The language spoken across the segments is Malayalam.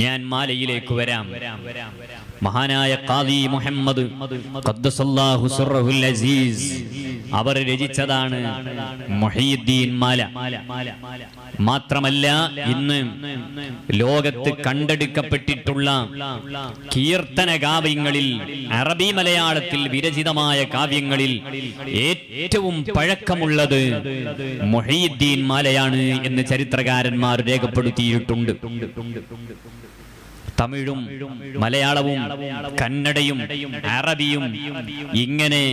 ഞാൻ മാലയിലേക്ക് വരാം. മഹാനായ കാദി മുഹമ്മദ് അസീസ് അവർ രചിച്ചതാണ് മുഹീദ്ദീൻ മാല. മാത്രമല്ല ഇന്ന് ലോകത്ത് കണ്ടെടുക്കപ്പെട്ടിട്ടുള്ള കീർത്തന കാവ്യങ്ങളിൽ അറബി മലയാളത്തിൽ വിരചിതമായ കാവ്യങ്ങളിൽ ഏറ്റവും പഴക്കമുള്ളത് മൊഹീദ്ദീൻ മാലയാണ് എന്ന് ചരിത്രകാരന്മാർ രേഖപ്പെടുത്തിയിട്ടുണ്ട്. തമിഴും മലയാളവും കന്നഡയും അറബിയും ഇങ്ങനെ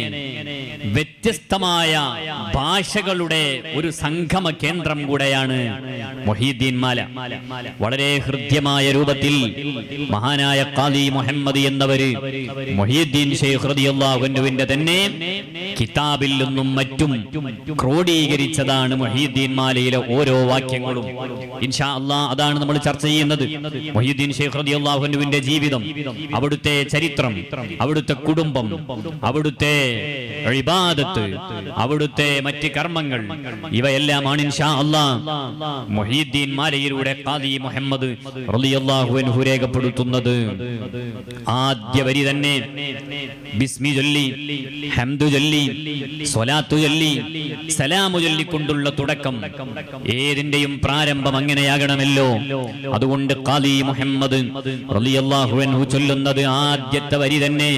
വ്യത്യസ്തമായ ഭാഷകളുടെ ഒരു സംഗമ കേന്ദ്രം കൂടെയാണ് മൊഹീദ്ദീൻ മാല. വളരെ ഹൃദ്യമായ രൂപത്തിൽ മഹാനായ ഖാദി മുഹമ്മദ് എന്നവര് മൊഹീദ്ദീൻ ഷെയ്ഖ് റളിയല്ലാഹുവിന്റെ തന്നെ കിതാബിൽ നിന്നും മറ്റും ക്രോഡീകരിച്ചതാണ് മൊഹീദ്ദീൻ മാലയിലെ ഓരോ വാക്യങ്ങളും. ഇൻഷാ അള്ളാ അതാണ് നമ്മൾ ചർച്ച ചെയ്യുന്നത്. മൊഹീദ്ദീൻ ഷെയ്ഖ് റളിയല്ലാഹുവിന്റെ ജീവിതം അവിടുത്തെ ചരിത്രം അവിടുത്തെ കുടുംബം അവിടുത്തെ ഇബാദത്ത് അവിടുത്തെ മറ്റ് കർമ്മങ്ങൾ ഇവയെല്ലാമാണ് ഇൻഷാ അല്ലാഹ് മൊഹീദ്ദീൻ മാലയിലൂടെ ഖാദി മുഹമ്മദ് റളിയല്ലാഹു അൻഹു രേഖപ്പെടുത്തുന്നത്. ആദ്യ വരി തന്നെ ബിസ്മി ചൊല്ലി ഹംദു ചൊല്ലി സ്വലാത്തു ചൊല്ലി സലാമു ചൊല്ലിക്കൊണ്ടുള്ള തുടക്കം. ഏതിന്റെയും പ്രാരംഭം അങ്ങനെയാകണമല്ലോ. അതുകൊണ്ട് ഖാദി മുഹമ്മദ് അൻഹു ചൊല്ലുന്നത് ആദ്യത്തെ വരി തന്നെ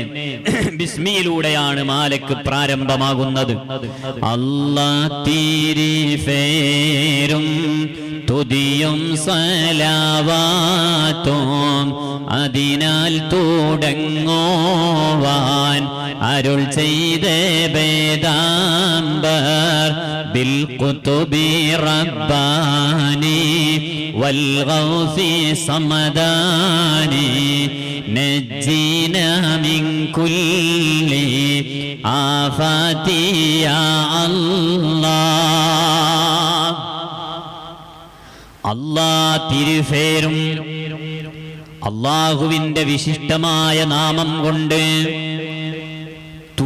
ബിസ്മിയിലൂടെയാണ് മാലക്ക് പ്രാരംഭമാകുന്നത്. അല്ലാ തീരി തുതിയും സലാവാത്തോം അതിനാൽ തുടങ്ങോവാൻ അരുൾ ചെയ്ത വേദാംബർ ബിൽ കുത്തുബി റബ്ബാനി വൽ ഗൗസി സമദാനി നജ്ജീന മിൻ കുല്ലി ആഫാതി യാ അല്ലാഹ്. അല്ലാഹ് തിരുഫേരും അള്ളാഹുവിന്റെ വിശിഷ്ടമായ നാമം കൊണ്ട്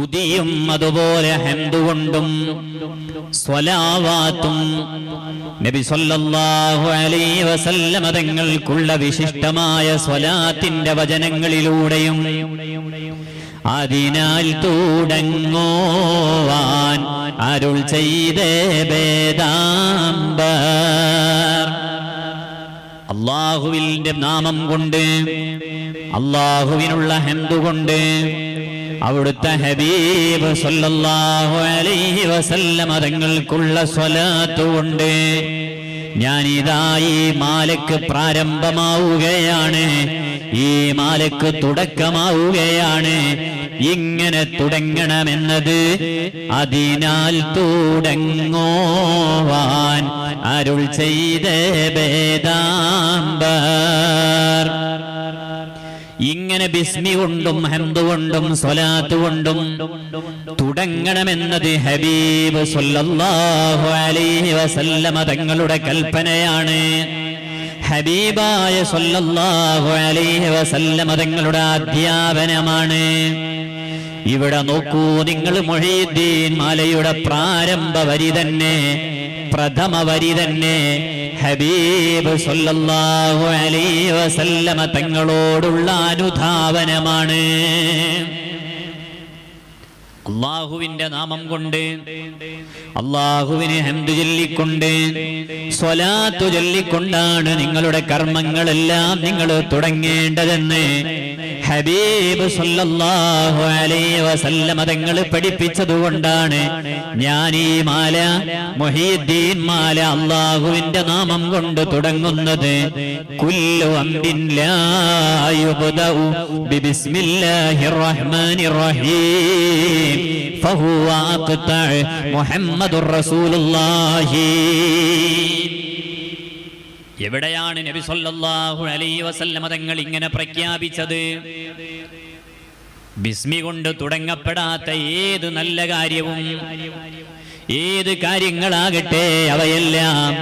തുതിയും അതുപോലെ എന്തുകൊണ്ടും സ്വലാവാത്തും. നബി സല്ലല്ലാഹു അലൈഹി വസല്ലമ തങ്ങൾക്കുള്ള വിശിഷ്ടമായ സ്വലാത്തിന്റെ വചനങ്ങളിലൂടെയും അതിനാൽ തുടങ്ങോവാൻ അരുൾ ചെയ്തേ വേദാംബ അള്ളാഹുവിന്റെ നാമം കൊണ്ട് അള്ളാഹുവിനുള്ള ഹെന്തുകൊണ്ട് അവിടുത്തെ ഹബീബ് സല്ലല്ലാഹു അലൈഹി വസല്ലം തങ്ങൾക്കുള്ള ഞാൻ ഇതായി മാലക്ക് പ്രാരംഭമാവുകയാണ്. ഈ മാലക്ക് തുടക്കമാവുകയാണ്. ഇങ്ങനെ തുടങ്ങണമെന്നത് അതിനാൽ തുടങ്ങോവാൻ അരുൾ ചെയ്ത വേദാംബർ. ഇങ്ങനെ ബിസ്മി കൊണ്ടും ഹെന്തു കൊണ്ടും സ്വലാത്ത് കൊണ്ടും തുടങ്ങണമെന്നത് ഹബീബ് സല്ലല്ലാഹു അലൈഹി വസല്ലമ തങ്ങളുടെ കൽപ്പനയാണ്. ഹബീബായ സല്ലല്ലാഹു അലൈഹി വസല്ലമ തങ്ങളുടെ അധ്യാപനമാണ്. ഇവിടെ നോക്കൂ നിങ്ങൾ മൊഹീദ്ദീൻ മാലയുടെ പ്രാരംഭ വരി തന്നെ പ്രഥമ വരി തന്നെ ഹബീബ് സല്ലല്ലാഹു അലൈഹി വസല്ലമ തങ്ങളോടുള്ള അനുധാവനമാണ്. അള്ളാഹുവിന്റെ നാമം കൊണ്ട് അള്ളാഹുവിനെ ഹംദ് ചൊല്ലിക്കൊണ്ട് സ്വലാത്തു ചൊല്ലിക്കൊണ്ടാണ് നിങ്ങളുടെ കർമ്മങ്ങളെല്ലാം നിങ്ങൾ തുടങ്ങേണ്ടതെന്ന് ഹബീബ് സല്ലല്ലാഹു അലൈഹി വസല്ലമ തങ്ങൾ പഠിപ്പിച്ചതുകൊണ്ടാണ് ഞാൻ ഈ മാല മൊഹീദ്ദീൻ മാല അള്ളാഹുവിന്റെ നാമം കൊണ്ട് തുടങ്ങുന്നത്. കുല്ലു അംരിൻ ലാ യുബ്ദഉ ബിസ്മില്ലാഹിർ റഹ്മാനിർ റഹീം. എവിടെയാണ് നബി സല്ലല്ലാഹു അലൈഹി വസല്ലമ തങ്ങൾ ഇങ്ങനെ പ്രഖ്യാപിച്ചത്? ബിസ്മി കൊണ്ട് തുടങ്ങപ്പെടാത്ത ഏത് നല്ല കാര്യവും ഏത് കാര്യങ്ങളാകട്ടെ അവയെല്ലാം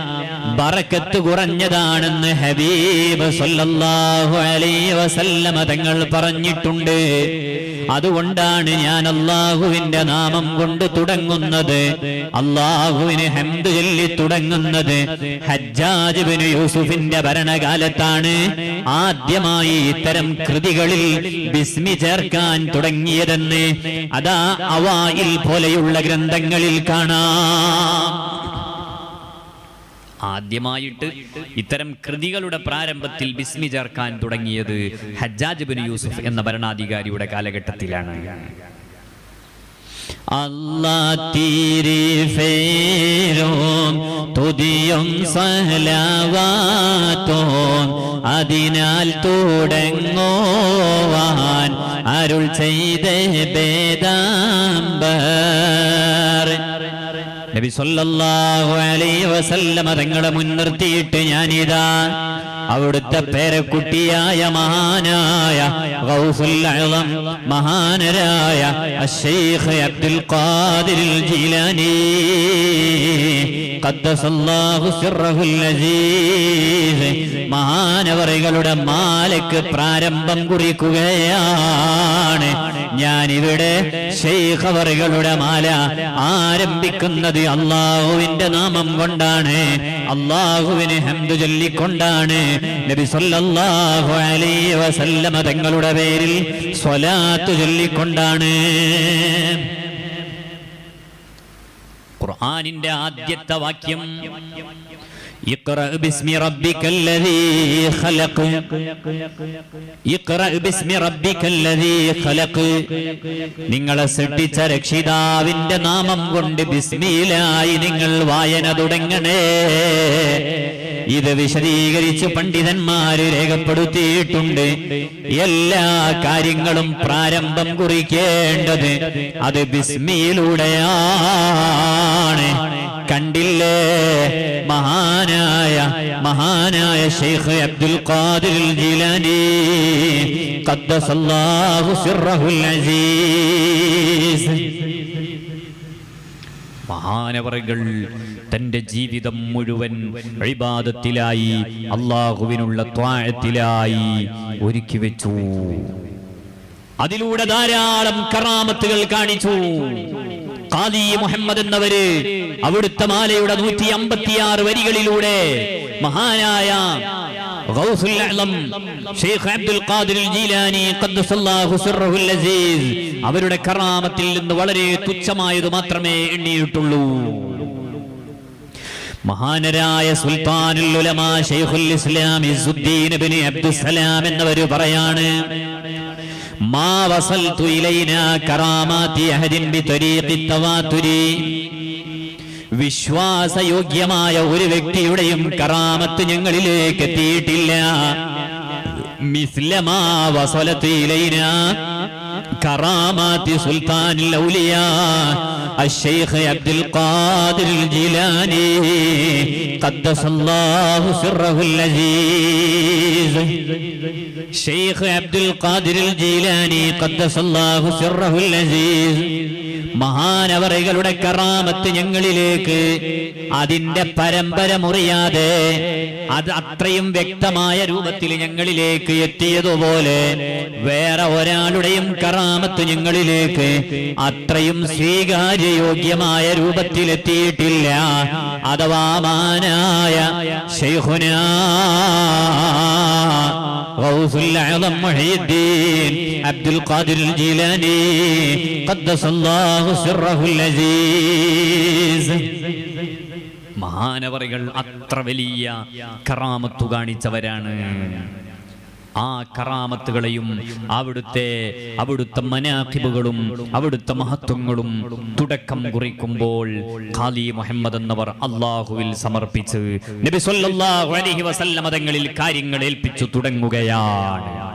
ബറക്കത്ത് കുറഞ്ഞതാണെന്ന് ഹബീബ് സല്ലല്ലാഹു അലൈഹി വസല്ലമ തങ്ങൾ പറഞ്ഞിട്ടുണ്ട്. അതുകൊണ്ടാണ് ഞാൻ അള്ളാഹുവിന്റെ നാമം കൊണ്ട് തുടങ്ങുന്നത്. അള്ളാഹുവിന് ഹെന്ത് ചൊല്ലി തുടങ്ങുന്നത്. ഹജ്ജാജ് ബിൻ യൂസുഫിന്റെ ഭരണകാലത്താണ്. ആദ്യമായി ഇത്തരം കൃതികളിൽ ബിസ്മി ചേർക്കാൻ തുടങ്ങിയതെന്ന് അതാ അവായിൽ പോലെയുള്ള ഗ്രന്ഥങ്ങളിൽ കാണാം. ആദ്യമായിട്ട് ഇത്തരം കൃതികളുടെ പ്രാരംഭത്തിൽ ബിസ്മി ചേർക്കാൻ തുടങ്ങിയത് ഹജ്ജാജ് ബിൻ യൂസുഫ് എന്ന ഭരണാധികാരിയുടെ കാലഘട്ടത്തിലാണ്. അല്ലാ തീരെ ഫേരോം തുതിയും സഹലവാത്തോം അതിനാൽ തുടങ്ങോവാൻ അരുൾ ചെയ്ത ബേദാംബർ. നബി സല്ലല്ലാഹു അലൈഹി വസല്ലമ തങ്ങളെ മുൻനിർത്തിയിട്ട് ഞാനിതാ അവിടുത്തെ പേരക്കുട്ടിയായ മഹാനായ ഗൗഫുല്ലം മഹാനരായ അഷേഖ് അബ്ദുൽ ഖാദിർ ജീലാനി. ഖദ്ദസല്ലാഹു സിർറഹുൽ അസീസ്. മഹാനവറികളുടെ മാലയ്ക്ക് പ്രാരംഭം കുറിക്കുകയാണ്. ഞാനിവിടെ ഇവിടെ ശൈഖവറുകളുടെ മാല ആരംഭിക്കുന്നത് അള്ളാഹുവിന്റെ നാമം കൊണ്ടാണ്. അള്ളാഹുവിന് ഹെന്തു ചൊല്ലിക്കൊണ്ടാണ്. നബി സല്ലല്ലാഹു അലൈഹി വസല്ലമ തങ്ങളുടെ പേരിൽ സ്വലാത്ത് ചൊല്ലിക്കൊണ്ടാണ്. ഖുർആനിന്റെ ആദ്യത്തെ വാക്യം اقرأ باسم ربك الذي خلق اقرأ باسم ربك الذي خلق നിങ്ങളെ സൃഷ്ടിച്ച രക്ഷിതാവിന്റെ നാമം കൊണ്ട് ബിസ്മിയിലായി നിങ്ങൾ വായന തുടങ്ങണേ ഇത് വിശദീകരിച്ച് പണ്ഡിതന്മാര് രേഖപ്പെടുത്തിയിട്ടുണ്ട് എല്ലാ കാര്യങ്ങളും പ്രാരംഭം കുറിക്കേണ്ടത് അത് ബിസ്മിയിലൂടെയാണ് കണ്ടില്ലേ? മഹാനായ മഹാനായ ഷെയ്ഖ് അബ്ദുൽ ഖാദിർ ജിലാനി. ഖദ്ദസല്ലാഹു സിർറഹുൽ അസീസ്. മഹാനവറുകൾ തന്റെ ജീവിതം മുഴുവൻ ഇബാദത്തിലായി അള്ളാഹുവിനുള്ള ത്വാഴത്തിലായി ഒരുക്കി വെച്ചു. അതിലൂടെ ധാരാളം കറാമത്തുകൾ കാണിച്ചു. ഖാദി മുഹമ്മദ് എന്നവര് അവിടുത്തെ മാലയുടെ നൂറ്റി അമ്പത്തിയാറ് വരികളിലൂടെ മഹാനായ അവരുടെ കറാമത്തിൽ നിന്ന് വളരെ തുച്ഛമായത് മാത്രമേ എണ്ണിയിട്ടുള്ളൂ. മഹാനരായ സുൽത്താനുൽ ഉലമാ ഇബ്നു അബ്ദുസ്സലാം പറയാണ് മാ വസൽതു ഇലൈനാ കറാമാതി അഹദിൻ തവാതുരി വിശ്വാസയോഗ്യമായ ഒരു വ്യക്തിയുടെയും കറാമത്ത് ഞങ്ങളിലേക്ക് എത്തിയിട്ടില്ല മിസ്ലമാ വസലത്ത് ഇലൈന കറാമാത്തി സുൽത്താനിൽ ഔലിയ الشيخ عبد القادر الجيلاني قدس الله سره العزيز ഷെയ്ഖ് അബ്ദുൽ ഖാദിർ ജീലാനി ഖദ്ദസല്ലാഹു സിർറഹുൽ അസീസ് മഹാനവറുകളുടെ കറാമത്ത് ഞങ്ങളിലേക്ക് അതിന്റെ പരമ്പര മുറിയാതെ അത് അത്രയും വ്യക്തമായ രൂപത്തിൽ ഞങ്ങളിലേക്ക് എത്തിയതുപോലെ വേറെ ഒരാളുടെയും കറാമത്ത് ഞങ്ങളിലേക്ക് അത്രയും സ്വീകാര്യയോഗ്യമായ രൂപത്തിൽ എത്തിയിട്ടില്ല അഥവാ മാനായ ഷെയ്ഖുനാ അബ്ദുൽ ഖാദിർ ജീലാനി മഹാനവറികൾ അത്ര വലിയ കറാമത്തു കാണിച്ചവരാണ്. ആ കറാമത്തുകളെയും അവിടുത്തെ അവിടുത്തെ മനാഖിബുകളും അവിടുത്തെ മഹത്വങ്ങളും തുടക്കം കുറിക്കുമ്പോൾ ഖാലി മുഹമ്മദ് എന്നവർ അള്ളാഹുവിൽ സമർപ്പിച്ച് നബി സല്ലല്ലാഹു അലൈഹി വസല്ലമ തങ്ങളിൽ കാര്യങ്ങൾ ഏൽപ്പിച്ചു തുടങ്ങുകയാണ്.